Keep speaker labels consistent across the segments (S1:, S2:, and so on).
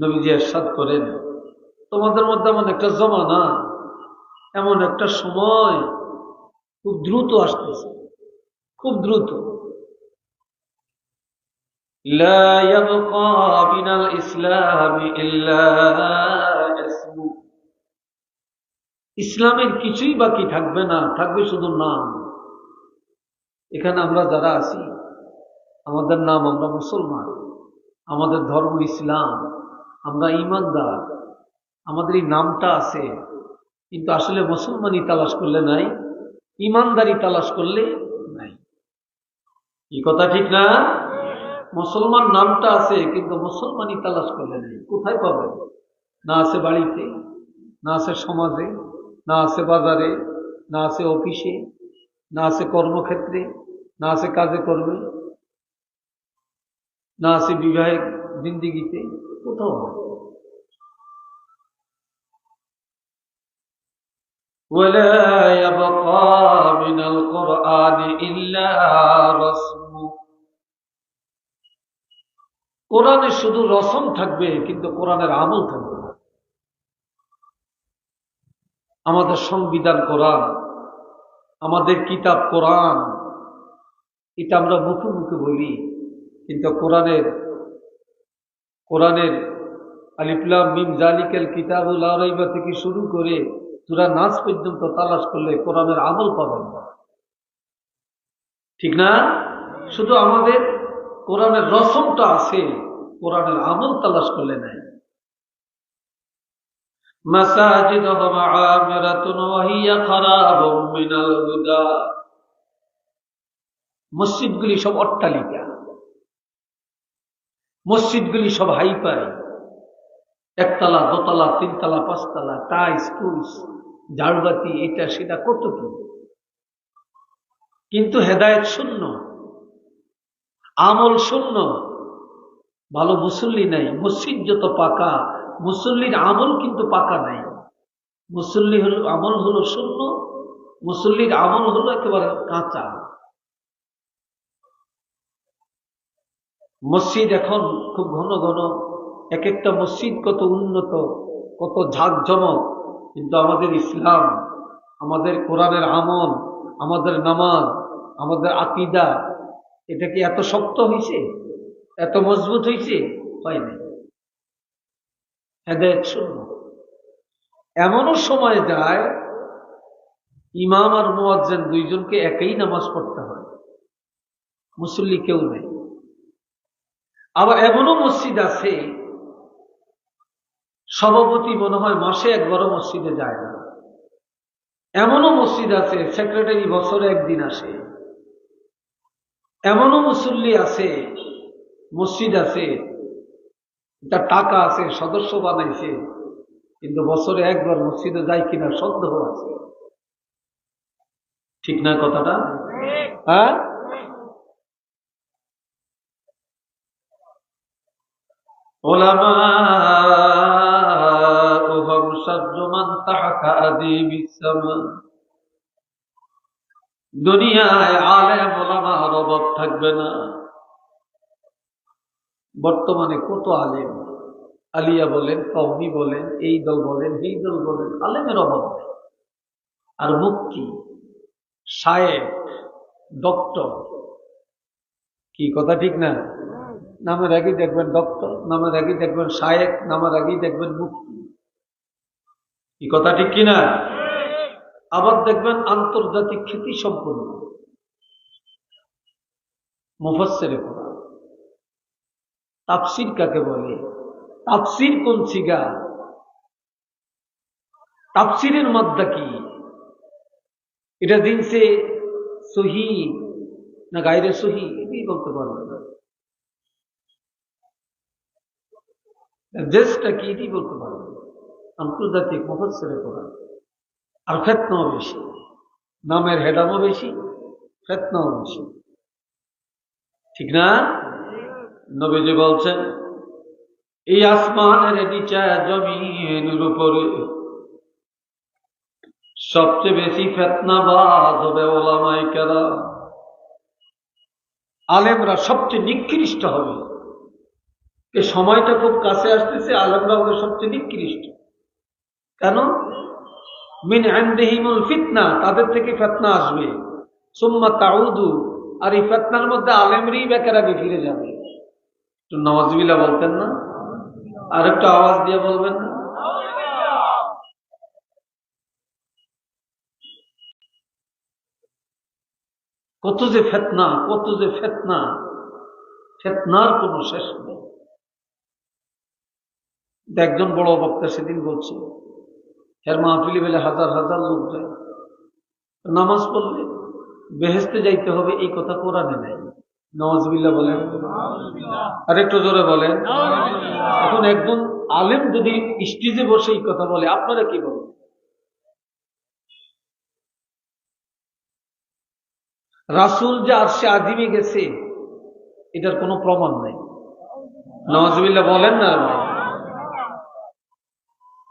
S1: নবীজি এরশাদ করেন তোমাদের মধ্যে এমন একটা জমানা এমন একটা সময় খুব দ্রুত আসতেছে খুব দ্রুত لا يبقى من الإسلام إلا اسمه ইসলামের কিছুই বাকি থাকবে না থাকবে শুধু নাম এখানে আমরা যারা আছি আমাদের নাম আমরা মুসলমান আমাদের ধর্ম ইসলাম আমরা ইমানদার, আমাদের এই নামটা আছে, কিন্তু আসলে মুসলমানই তালাশ করলে নাই ইমানদারি তালাশ করলে নাই। এই কথা ঠিক না? মুসলমান নামটা আছে, কিন্তু মুসলমানই তালাশ করলে নাই। কোথায় পাবে? না আছে বাড়িতে, না আছে সমাজে, না আছে বাজারে, না আছে অফিসে, না আছে কর্মক্ষেত্রে, না আছে কাজে কর্মে, না আছে বিবাহের জিন্দিগিতে কোথাও না। ولا يبقى من القرآن إلا رسمه কোরআনে শুধু রসম থাকবে কিন্তু কোরআনের আমল থাকবে না আমাদের সংবিধান কোরআন আমাদের কিতাব কোরআন এটা আমরা মুখে মুখে বলি কিন্তু কোরআনের কোরআনের আলিফলাম মিম জালিকাল কিতাবুল আরাইবা থেকে শুরু করে তোরা নাচ পর্যন্ত তালাশ করলে কোরআনের আমল পাবেন না ঠিক না শুধু আমাদের কোরআনের রসমটা আছে কোরআনের আমল তালাশ করলে নাই مساجدهم عامرة وهي خراب من الهدى মসজিদগুলি সব অট্টালিকা মসজিদগুলি সব হাইপাই একতলা, দোতলা, তিনতলা, পাঁচতলা টাইস টুইস ঝাড়বাতি এটা সেটা, কত কি। কিন্তু হেদায়ত শূন্য, আমল শূন্য। ভালো মুসল্লি নাই, মসজিদ যত পাকা, মুসল্লির আমল কিন্তু পাকা নাই। মুসল্লি হল, আমল হলো শূন্য, মুসল্লির আমল হলো একেবারে কাঁচা। মসজিদ এখন খুব ঘন ঘন এক একটা মসজিদ কত উন্নত, কত ঝাঁকঝমক কিন্তু আমাদের ইসলাম, আমাদের কোরআনের আমল, আমাদের নামাজ, আমাদের আকিদা, এটা কি এত শক্ত হয়েছে এত মজবুত হয়েছে হয়নি হেদায়ত শূন্য। এমনও সময় যায়, ইমাম আর মুয়াজ্জেন দুইজনকে একই নামাজ পড়তে হয়। মুসল্লি কেউ নেই। আবার এমনও মসজিদ আছে সভাপতি মনে হয় মাসে একবারও মসজিদে যায় না। এমনও মসজিদ আছে সেক্রেটারি বছরে একদিন আসে। এমনও মুসল্লি আছে মসজিদ আছে তার টাকা আছে সদস্য বানাইছে কিন্তু বছরে একবার মসজিদে যায় কিনা সন্দেহ আছে। ঠিক না কথাটা? হ্যাঁ? علماؤهم شر من تحت أديب السماء দুনিয়ায় আলেম ওলামার অভাব থাকবে না বর্তমানে কত আলেম আলিয়া বলেন কৌমি বলেন এই দল বলেন এই দল বলেন আলেমের অভাব নেই আর মুক্তি শায়েক ডক্টর কি কথা ঠিক না নামের আগেই দেখবেন ডক্টর নামের আগেই দেখবেন শায়েক নামের আগেই দেখবেন মুক্তি কি কথা ঠিক কিনা? আবার দেখবেন আন্তর্জাতিক খ্যাতি সম্পন্ন। মুফাসের তাফসির কাকে বলে? তাফসির কোন সিগা? তাফসিরের মাদ্দা কি? এটা দিনসে সহি না গাইরে সহি? এটাই বলতে পারবে না। দেশটা কি এটি বলতে পারবে আন্তর্জাতিক মহৎসের কোরআন আর ফেতনাও বেশি। নামের হেডামও বেশি, ফেতনাও বেশি। ঠিক না? নবীজি বলছেন, এই আসমানের নিচে জমিনের উপরে সবচেয়ে বেশি ফেতনাবাদ হবে ওলামাই কেরা আলেমরা সবচেয়ে নিকৃষ্ট হবে। এই সময়টা খুব কাছে আসতেছে আলমরা হবে সবচেয়ে নিকৃষ্ট কেন? মিন আন্দেহিমুল ফিতনা, তাদের থেকে ফেতনা আসবে। সুম্মা তাউদু, আর এই ফেতনার মধ্যে আলেমরই বেকার আগে ফিরে যাবে। একটু নওয়াজবিল্লা বলতেন না? আর একটু আওয়াজ দিয়ে বলবেন না? কত যে ফেতনা, কত যে ফেতনা, ফেতনার কোনো শেষ নেই। একজন বড় বক্তা সেদিন বলছে এর মাহফিলি বেলে হাজার হাজার লোক যায়। নামাজ পড়লে বেহেস্তে যাইতে হবে এই কথা কোরআনে নেই। নওয়াজবিল্লা বলেন। আর একটু জোরে বলেন। এখন একজন আলেম যদি স্টেজে বসে এই কথা বলে আপনারা কি বলেন? রাসুল যে আর সে আদিমে গেছে এটার কোনো প্রমাণ নাই। নওয়াজবিল্লা বলেন না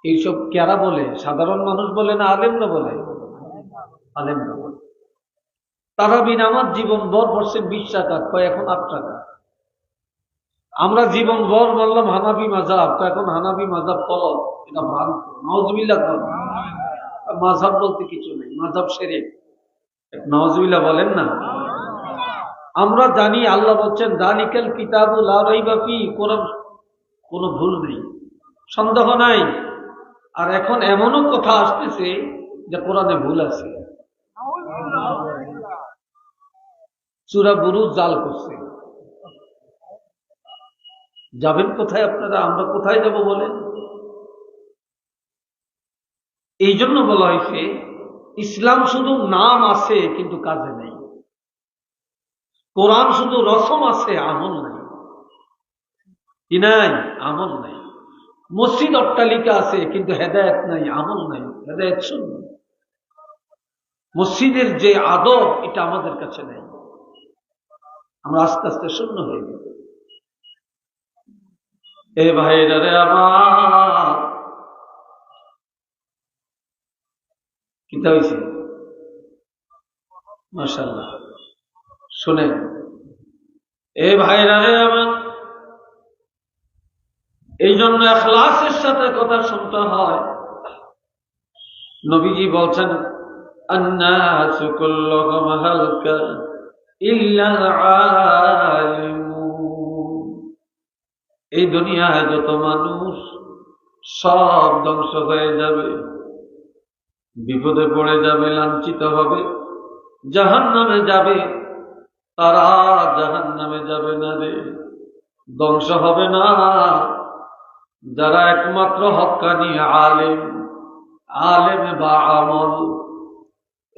S1: এইসব কেরা বলে? সাধারণ মানুষ বলে না আলেমরা বলে? আলেমরা বলে। তারা বিন আমার জীবন ভর পড়ছে বিশ টাকা, কয় এখন আট টাকা। আমরা জীবন ভর বললাম হানাবি মাজাব তো এখন হানাবি মাজাব কল এটা ভ্রান্ত নওয়াজবিল্লা কর মাঝাব বলতে কিছু নেই মাঝাব সেরে নওয়াজবিল্লা বলেন না? আমরা জানি, আল্লাহ বলছেন, দালিকাল কিতাবুল আরাইবাফি কোরআন, কোনো ভুল নেই। সন্দেহ নাই। আর এখন এমনও কথা আসতেছে যে কোরআনে ভুল আছে। চূড়া বুরু জাল করছে। যাবেন কোথায় আপনারা? আমরা কোথায় যাব বলেন? এই জন্য বলা হয়েছে, ইসলাম শুধু নাম আছে কিন্তু কাজে নেই। কোরআন শুধু রসম আছে, আমল নাই। কি নাই? আমল নাই। মসজিদ অট্টালিকা আছে, কিন্তু হেদায়ত নাই, আমল নাই, হেদায়ত শূন্য। মসজিদের যে আদব, এটা আমাদের কাছে নেই। আমরা আস্তে আস্তে শূন্য হয়ে গেল এ ভাইরা রে আমার। কিতা হয়েছে মাসাল্লাহ শোনেন। এ ভাইরা রে আমার। এই জন্য এখলাসের সাথে কথা শুনতে হয়। নবীজি বলছেন এই দুনিয়ায় যত মানুষ সব ধ্বংস হয়ে যাবে, বিপদে পড়ে যাবে, লাঞ্ছিত হবে জাহান নামে যাবে, তারা জাহান নামে যাবে না রে। ধ্বংস হবে না। যারা একমাত্র হকানি আলেম আলেম বা আমল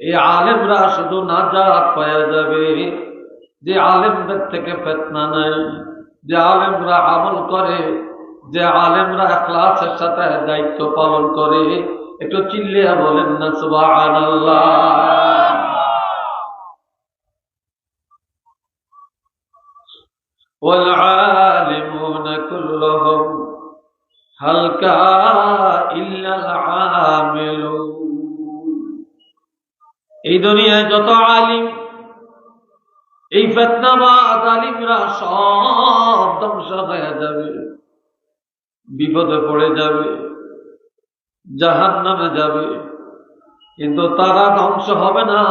S1: এই আলেমরা শুধু নাজাত পাওয়া যাবে যে আলেমদের থেকে ফেতনা নাই যে আলেমরা আমল করে যে আলেমরা ক্লাসের সাথে দায়িত্ব পালন করে একটু চিল্লিয়া বলেন না সুবহানাল্লাহ والعالمون كلهم হালকা এই দুনিয়ায় যত আলিম, এই ফেতনাবাদ আলিমরা সব ধ্বংস হয়ে যাবে, বিপদে পড়ে যাবে জাহান নামে যাবে। কিন্তু তারা ধ্বংস হবে না।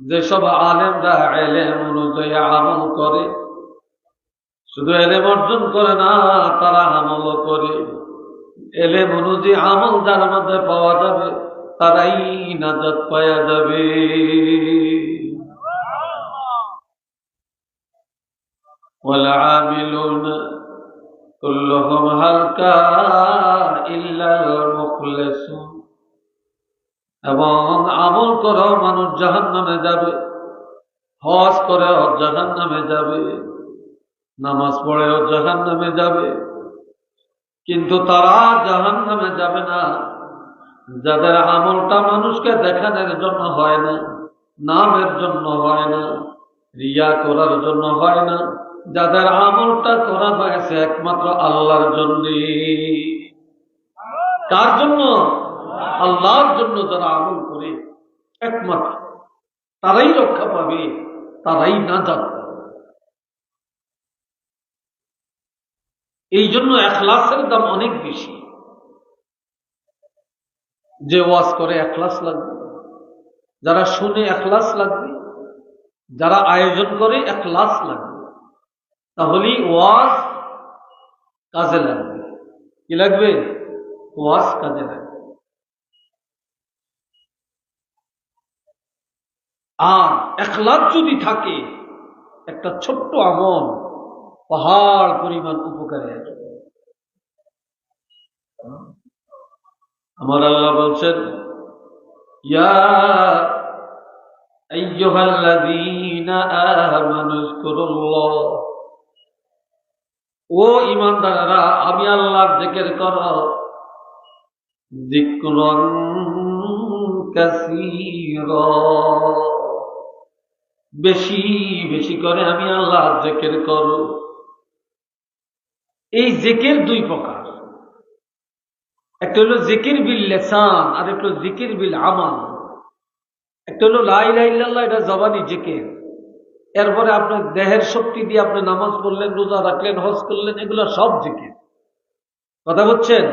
S1: যেসব আলেমরা এলেম অনুযায়ী আমল করে শুধু এলেম অর্জন করে না তারা আমল করে এলেম অনুযায়ী আমল যার মধ্যে পাওয়া যাবে তারাই নাজাত পাওয়া যাবে والعاملون كلهم هلكا إلا المخلصون এবং আমল করে মানুষ জাহান নামে যাবে হজ করে জাহান নামে যাবে নামাজ পড়েও জাহান নামে যাবে। কিন্তু তারা জাহান নামে যাবে না। যাদের আমলটা মানুষকে দেখানোর জন্য হয় না, নামের জন্য হয় না, রিয়া করার জন্য হয় না। যাদের আমলটা করা হয়েছে একমাত্র আল্লাহর জন্য। কার জন্য? আল্লাহর জন্য যারা আমল করে, একমাত্র। তারাই রক্ষা পাবে, তারাই না যাবে এই জন্য এখলাসের দাম অনেক বেশি। যে ওয়াজ করে এখলাস লাগবে। যারা শুনে এখলাস লাগবে, যারা আয়োজন করে এখলাস লাগবে, তাহলেই ওয়াজ কাজে লাগবে। কি লাগবে? ওয়াজ কাজে লাগবে। আর এখলাস যদি থাকে, একটা ছোট্ট আমল পাহাড় পরিমাণ উপকারে আসবে আমার আল্লাহ বলছেন ও আমি আল্লাহর জিকির করো। বেশি বেশি করে আমি আল্লাহ জেকের করো। এই জেকের দুই প্রকার। একটা হলো জিকির বিল লেসান, আর একটা জিকির বিল আমাল। একটা হলো লাই লাইল্লাহ এটা জবানি জিকির। এরপরে আপনার দেহের শক্তি দিয়ে আপনি নামাজ পড়লেন, রোজা রাখলেন, হজ করলেন, এগুলো সব জিকির। কথা বলছেন?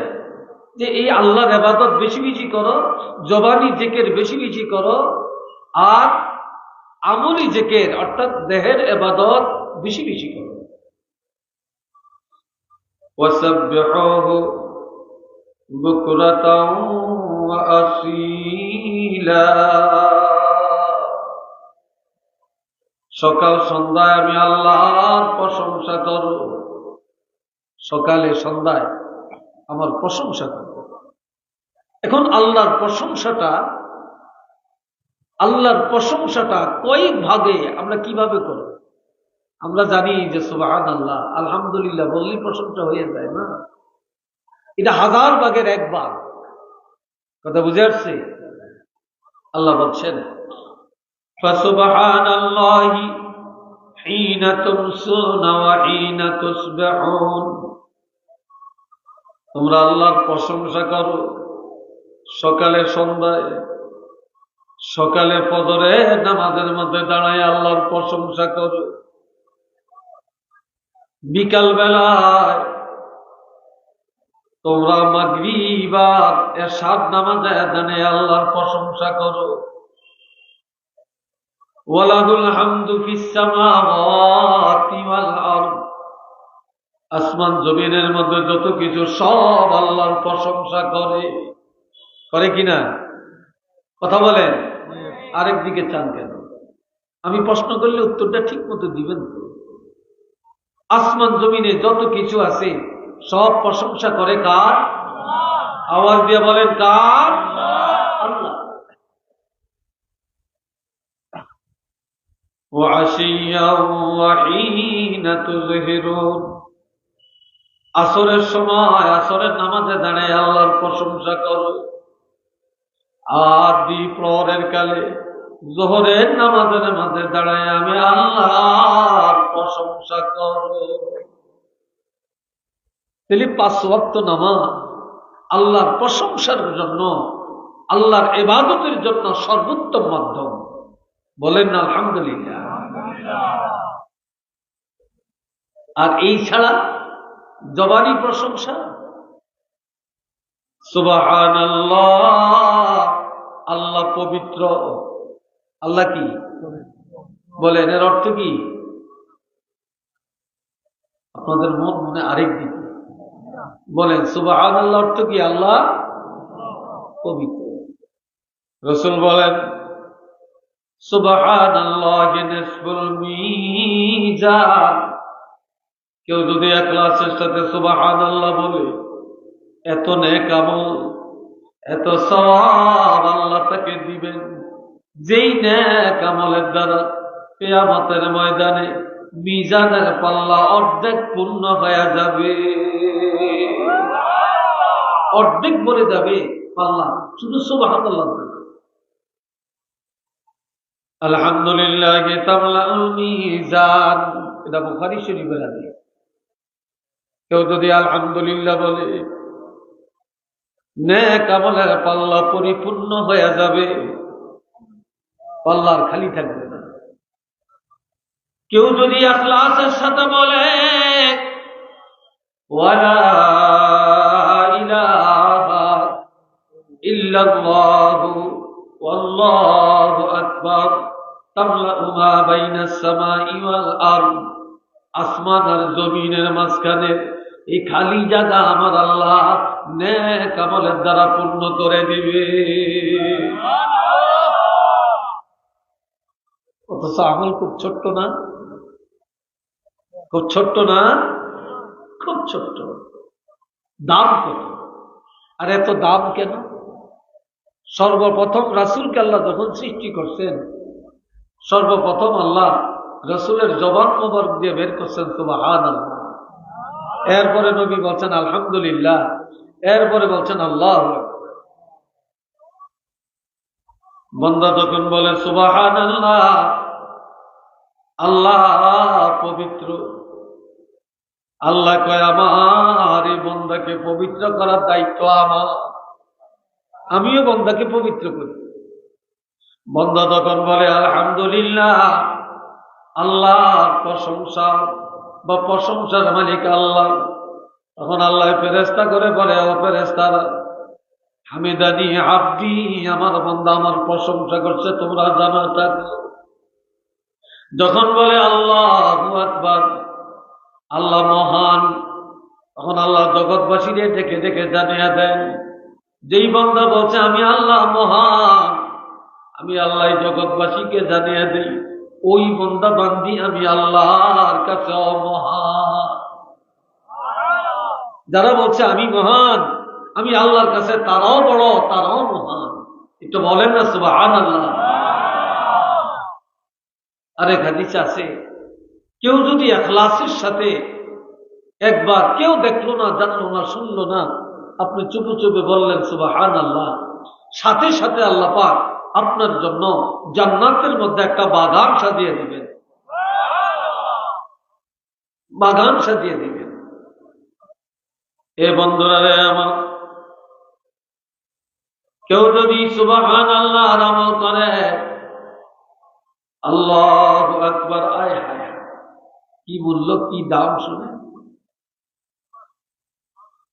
S1: যে এই আল্লাহর এবাদত বেশি বেশি করো, জবানি জেকের বেশি বেশি করো, আর আমলি জেকের, অর্থাৎ দেহের এবাদত বেশি বেশি করো। وسبحوه بكرة وأصيلا সকাল সন্ধ্যায় আমি আল্লাহর প্রশংসা করব সকালে সন্ধ্যায় আমার প্রশংসা করব এখন আল্লাহর প্রশংসাটা আল্লাহর প্রশংসাটা কয়েক ভাগে আমরা কিভাবে করব আমরা জানি যে সুবাহান আল্লাহ আলহামদুলিল্লাহ বললেই প্রশংসা হয়ে যায় না এটা হাজার ভাগের এক ভাগ কথা বুঝে আসছে আল্লাহ বলছেন فسبحان الله حين تمسون وحين تصبحون তোমরা আল্লাহর প্রশংসা করো সকালে সন্ধ্যায় সকালে পদরে নামাজের মধ্যে দাঁড়ায় আল্লাহর প্রশংসা করো বিকাল তোমরা মাগরিবার নামাজে আল্লাহর প্রশংসা করো। হামদু ওয়াল আরদ। আসমান জমিনের মধ্যে যত কিছু সব আল্লাহর প্রশংসা করে। করে কিনা কথা বলেন। আরেক দিকে চান কেন? আমি প্রশ্ন করলে উত্তরটা ঠিক মতো দিবেন তো। আসমান জমিনে যত কিছু আছে, সব প্রশংসা করে কার? আওয়াজ দিয়ে বলেন, কার? আসরের সময়, আসরের নামাজে দাঁড়ায় আল্লাহর প্রশংসা করো। আর দ্বীপ্রের কালে জোহরের নামাজের মাঝে দাঁড়ায় আমি আল্লাহর প্রশংসা করো তাহলে পাঁচ ওয়াক্ত নামাজ আল্লাহর প্রশংসার জন্য, আল্লাহর এবাদতের জন্য সর্বোত্তম মাধ্যম। বলেন না, আলহামদুলিল্লাহ। আর এই ছাড়া জবানি প্রশংসা? সুবাহান আল্লাহ পবিত্র। আল্লাহ কি? বলেন, এর অর্থ কি? আপনাদের মন মনে আরেক দিক। বলেন সুবাহান আল্লাহ অর্থ কি? আল্লাহ পবিত্র। রসুল বলেন সুবাহান কেউ যদি একলাসের সাথে সুবাহান আল্লাহ বলে, এত নেক আমল, এত সব আল্লাহ তাকে দিবেন। যেই নেক আমলের দ্বারা পেয়ামতের ময়দানে মিজানের পাল্লা অর্ধেক পূর্ণ হয়ে যাবে। অর্ধেক ভরে যাবে পাল্লা, শুধু আল্লাহ আলহামদুলিল্লাহ এটা বুখারী শরীফের কেউ যদি আলহামদুলিল্লাহ বলে নেক আমলের পাল্লা পরিপূর্ণ হয়ে যাবে পাল্লার খালি থাকবে না। কেউ যদি আখলাসের সাথে বলে আসমান আর জমিনের মাঝখানে এই খালি জায়গা আমার আল্লাহ নেক কামলের দ্বারা পূর্ণ করে দিবে। অথচ আমল খুব ছোট্ট না? খুব ছোট্ট না? খুব ছোট্ট। দাম কত? আর এত দাম কেন? সর্বপ্রথম রাসুলকে আল্লাহ যখন সৃষ্টি করছেন, সর্বপ্রথম আল্লাহ রসুলের জবান মোবারক দিয়ে বের করছেন সুবাহান আল্লাহ এরপরে নবী বলছেন, আলহামদুলিল্লাহ। এরপরে বলছেন, আল্লাহ বন্দা তখন বলে সুবাহান আল্লাহ আল্লাহ পবিত্র। আল্লাহ কয়, আমার এই বন্দাকে পবিত্র করার দায়িত্ব আমার। আমিও বন্দাকে পবিত্র করি। বন্দা তখন বলে, আলহামদুলিল্লাহ, আল্লাহ প্রশংসা বা প্রশংসার মালিক আল্লাহ। তখন আল্লাহ ফেরেস্তা করে বলে, ও ফেরেস্তার হামিদানি আব্দি, আমার বন্দা আমার প্রশংসা করছে, তোমরা জানো থাকো যখন বলে আল্লাহ আকবার, আল্লাহ মহান, তখন আল্লাহ জগৎবাসীদের দেখে দেখে জানিয়ে দেন, যেই বন্দা বলছে, আমি আল্লাহ মহান, আমি আল্লাহ জগৎবাসীকে জানিয়ে দিই, ওই বন্দা বান্ধি আমি আল্লাহর কাছে মহান যারা বলছে, আমি মহান, আমি আল্লাহর কাছে তারাও বড়, তারাও মহান, একটু বলেন না সুবাহ আল্লাহ আরে হাদিস আছে কেউ যদি এখলাসের সাথে একবার কেউ দেখল না, জানলো না, শুনলো না, আপনি চুপে চুপে বললেন সুবাহান আল্লাহ সাথে সাথে আল্লাহ পাক আপনার জন্য জান্নাতের মধ্যে একটা বাগান সাজিয়ে দিবেন। বাগান সাজিয়ে দিবেন। এ বন্ধুরা রে আমার, কেউ যদি সুবাহান আল্লাহ আমল করে আল্লাহ একবার আয় হায় কি মূল্য কি দাম শুনে?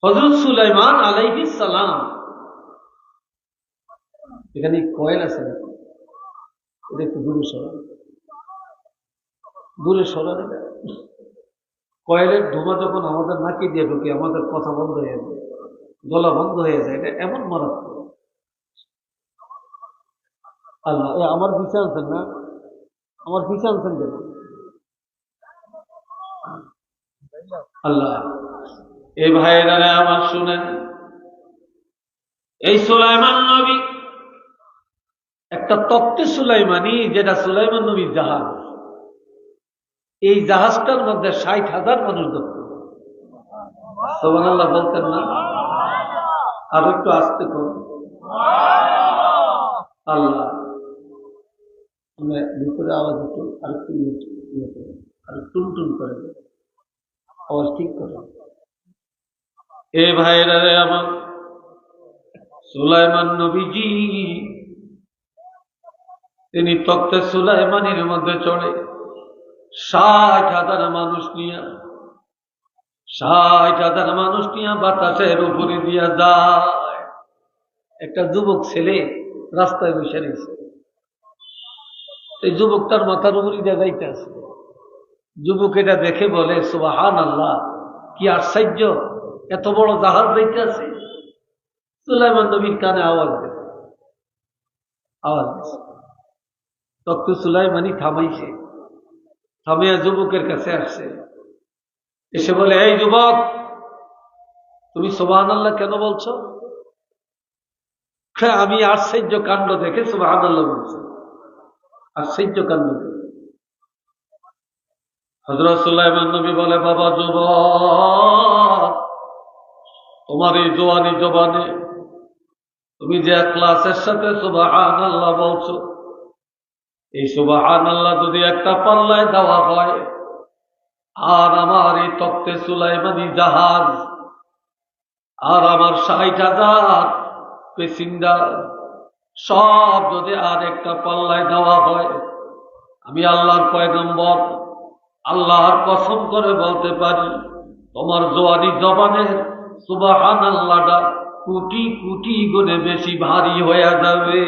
S1: হজরত সুলাইমান আলাইহি সালাম। এখানে কয়েল আছে? এটা একটু দূরে সরা দূরে সরা কয়েলের ধোঁয়া যখন আমাদের নাকি দিয়ে ঢুকে, আমাদের কথা বন্ধ হয়ে যায়, গলা বন্ধ হয়ে যায়, এটা এমন মারাত্মক। আল্লাহ আমার বিচার না। আমার বিচার আছেন কেন আল্লাহ। এই ভাইরা আমার শুনেন। এই সুলাইমান নবী, একটা তত্ত্বে সুলাইমানি, যেটা সুলাইমান নবীর জাহাজ। এই জাহাজটার মধ্যে ষাট হাজার মানুষ সোমান আল্লাহ বলতেন না? আর একটু আসতে করুন। আল্লাহ। ভিতরে আওয়াজ একটু আর একটু ইয়ে করে আর টুন টুন করে আওয়াজ ঠিক করে। এ ভাইরা রে আমার, সুলাইমান নবীজি, তিনি তক্তে সুলাইমানের মধ্যে চড়ে ষাট হাজার মানুষ নিয়ে, ষাট হাজার মানুষ নিয়ে বাতাসের উপরে দিয়া যায়। একটা যুবক ছেলে রাস্তায় বসে রয়েছে। এই যুবকটার মাথার উপরে দিয়ে যাইতে আছে। যুবক এটা দেখে বলে সুবাহান আল্লাহ কি আশ্চর্য, এত বড় জাহাজ যাইতে আছে? সুলাইমান নবীর কানে আওয়াজ দেয় আওয়াজ তত্ত্ব সুলাইমানি থামাইছে। থামিয়া যুবকের কাছে আসছে। এসে বলে, এই যুবক, তুমি সোবাহান আল্লাহ কেন বলছো? হ্যাঁ আমি আশ্চর্য কাণ্ড দেখে সোবাহান আল্লাহ বলছি। আশ্চর্য কাণ্ড দেখে হজরত সুলাইমান নবী বলে, বাবা যুবক, তোমার এই জোয়ানি জবানে তুমি যে ক্লাসের সাথে সুবাহান আল্লাহ বলছো, এই সুবাহান আল্লাহ যদি একটা পাল্লায় দেওয়া হয়, আর আমার এই তত্ত্বে সুলাইমানি জাহাজ, আর আমার ষাট হাজার পেসিন্ডার সব যদি আর একটা পাল্লায় দেওয়া হয়, আমি আল্লাহর পয়গম্বর, আল্লাহর কসম করে বলতে পারি, তোমার জোয়ারি জবানের সুবাহান আল্লাহটা কুটি কুটি গুণে বেশি ভারী হয়ে যাবে।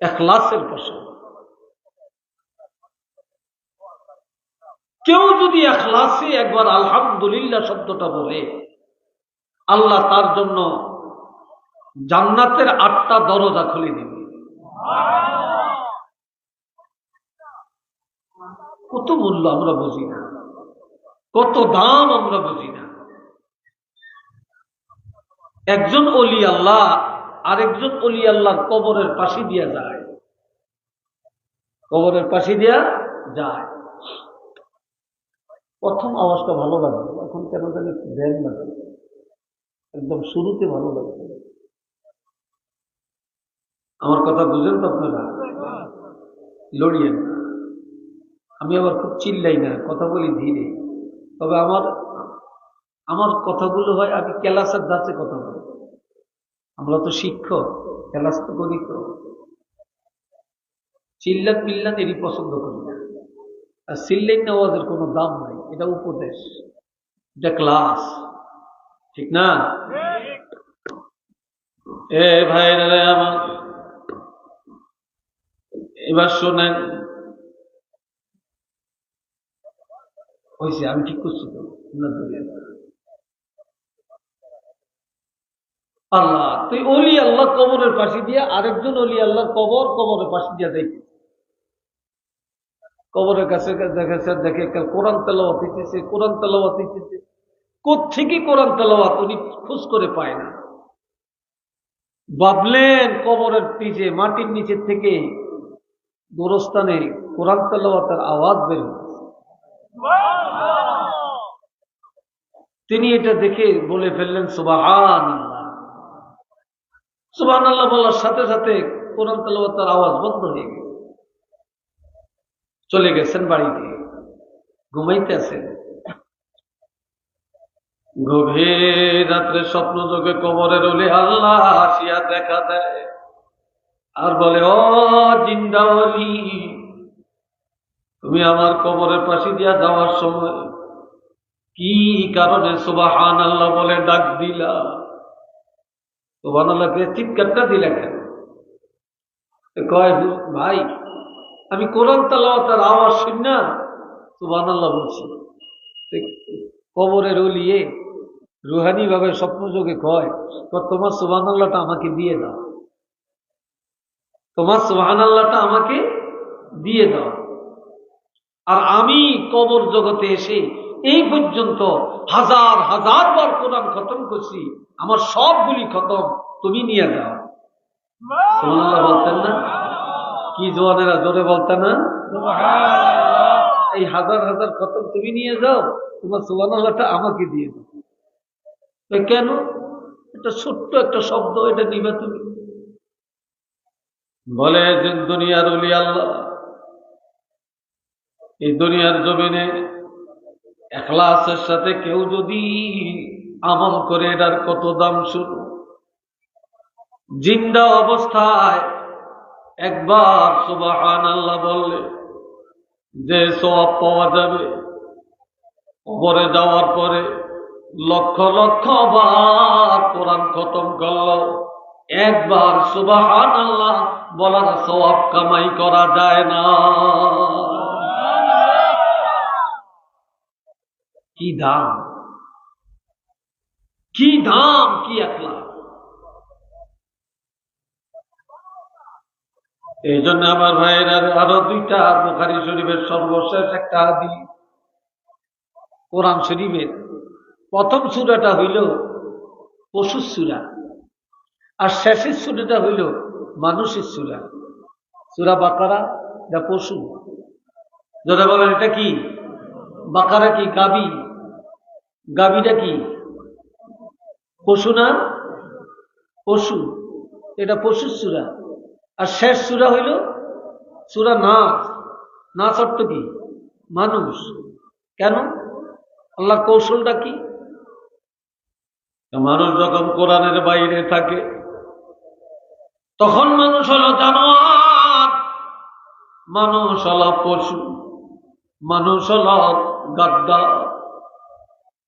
S1: এখলাসের প্রশ্ন কেউ যদি এখলাসে একবার আলহামদুলিল্লাহ শব্দটা বলে আল্লাহ তার জন্য জান্নাতের আটটা দরজা খুলে দিবে। কত মূল্য আমরা বুঝি না। কত দাম আমরা বুঝি না। একজন অলি আল্লাহ আরেকজন অলি আল্লাহর কবরের পাশে দিয়া যায়। কবরের পাশে দিয়া যায়। প্রথম আওয়াজটা ভালো লাগবে এখন কেন জানি দেন না একদম শুরুতে ভালো লাগবে আমার কথা বুঝেন তো আপনারা? লড়িয়েন না। আমি আবার খুব চিল্লাই না, কথা বলি ধীরে। তবে আমার আমার কথাগুলো হয় আমি ক্লাসের দাসে কথা বলি। আমরা তো শিক্ষক ক্যালাস তো করি তো। চিল্লান মিল্লান এরই পছন্দ করি না। আর চিল্লাই নেওয়াজের কোনো দাম নাই, এটা উপদেশ। এটা ক্লাস ঠিক না? এ ভাইরা আমার এবার শোনেন। হয়েছে আমি ঠিক করছি তো। আল্লাহ, তুই অলি আল্লাহ কবরের পাশে দিয়ে আরেকজন অলি আল্লাহ কবর, কবরের পাশে দিয়ে দেখি। কবরের কাছে দেখেছে দেখে কোরআন তেলাওয়াত হইতেছে, কোরআন তেলাওয়াত হইতেছে। কোথেকে কোরআন তেলাওয়াত উনি খোঁজ করে পায় না। ভাবলেন কবরের নিচে মাটির নিচের থেকে গোরস্থানে কোরআন তেলাওয়াতের আওয়াজ বের তিনি এটা দেখে বলে ফেললেন সুবাহান সুবাহান আল্লাহ বলার সাথে সাথে কোরআন তেলাওয়াতের আওয়াজ বন্ধ হয়ে গেল। চলে গেছেন বাড়িতে। ঘুমাইতে আছেন। গভীর রাত্রে স্বপ্ন যোগে কবরের ওলে আল্লাহ আসিয়া দেখা দেয়। আর বলে, ও জিন্দাওয়ালি তুমি আমার কবরের পাশে দিয়া যাওয়ার সময় কি কারণে সুবাহান আল্লাহ বলে ডাক দিলা? সুবাহান আল্লাহকে চিৎকারটা দিলা কেন? কয়, ভাই, আমি কোরআন তালাওয়াতার আওয়াজ শুন না। সুবাহান আল্লাহ বলছি কবরের ওলিয়ে রুহানি ভাবে স্বপ্নযোগে কয় তোমার সুবাহান আল্লাহটা আমাকে দিয়ে দাও। তোমার সুবাহান আল্লাহটা আমাকে দিয়ে দাও। আর আমি কবর জগতে এসে এই পর্যন্ত হাজার হাজার বার কোরআন খতম করছি আমার সবগুলি খতম তুমি নিয়ে যাও। সুবহানাল্লাহ বলতেন না? কি জোয়ানেরা জোরে বলতেন না? এই হাজার হাজার খতম তুমি নিয়ে যাও তোমার সুবহানাল্লাহটা আমাকে দিয়ে দাও। কেন? এটা ছোট্ট একটা শব্দ, এটা নিবে তুমি। বলে যে দুনিয়ার উলি আল্লাহ, এই দুনিয়ার জমিনে একলাসের সাথে কেউ যদি আমল করে, এটার কত দাম শুরু জিন্দা অবস্থায় একবার সুবাহান আল্লাহ বললে যে সব পাওয়া যাবে। কবরে যাওয়ার পরে লক্ষ লক্ষ বার কোরআন খতম করল। একবার সুবাহান আল্লাহ বলার সব কামাই করা যায় না। কি দাম? কি দাম? কি একলা? এই জন্য আমার ভাইয়েরা, আরও দুইটা বোখারি শরীফের সর্বশেষ একটা আদি কোরআন শরীফের প্রথম সুরাটা হইল পশুর সুরা আর শেষের সুরাটা হইল মানুষের সুরা। সুরা বাকারা যা পশু? যারা বলেন, এটা কি? বাকারা কি গাবি? গাবিটা কি? পশু না পশু? এটা পশুর সুরা। আর শেষ সুরা হইল সুরা নাচ নাচ অর্থ কি? মানুষ। কেন? আল্লাহ কৌশলটা কি? মানুষ যখন কোরআনের বাইরে থাকে, তখন মানুষ হলো জানোয়ার। মানুষ হলো পশু, মানুষ হল গাদ্দার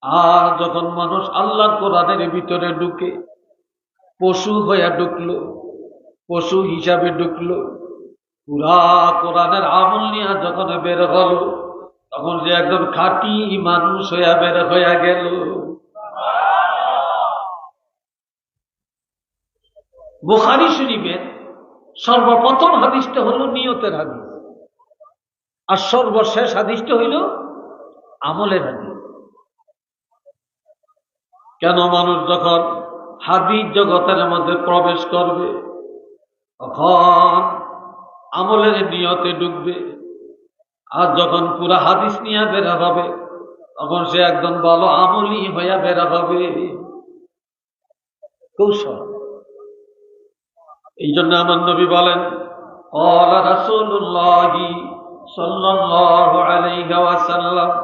S1: আর যখন মানুষ আল্লাহ কোরআনের ভিতরে ঢুকে, পশু হইয়া ঢুকলো, পশু হিসাবে ঢুকলো, পুরা কোরআনের আমল নিয়ে যখন বের হলো, তখন যে একজন খাঁটি মানুষ হইয়া বের হইয়া গেল। বুখারি শরীফের সর্বপ্রথম হাদিসটা হলো নিয়তের হাদিস। আর সর্বশেষ হাদিসটা হইল আমলের হাদিস। কেন মানুষ যখন হাদিস জগতের মধ্যে প্রবেশ করবে, তখন আমলের নিয়তে ডুববে, আর যখন পুরা হাদিস নিয়ে বের হবে, তখন সে একদম ভালো আমলি হইয়া বের হবে। কৌশল। এই জন্য আমার নবী বলেন قال رسول الله صلى الله عليه وسلم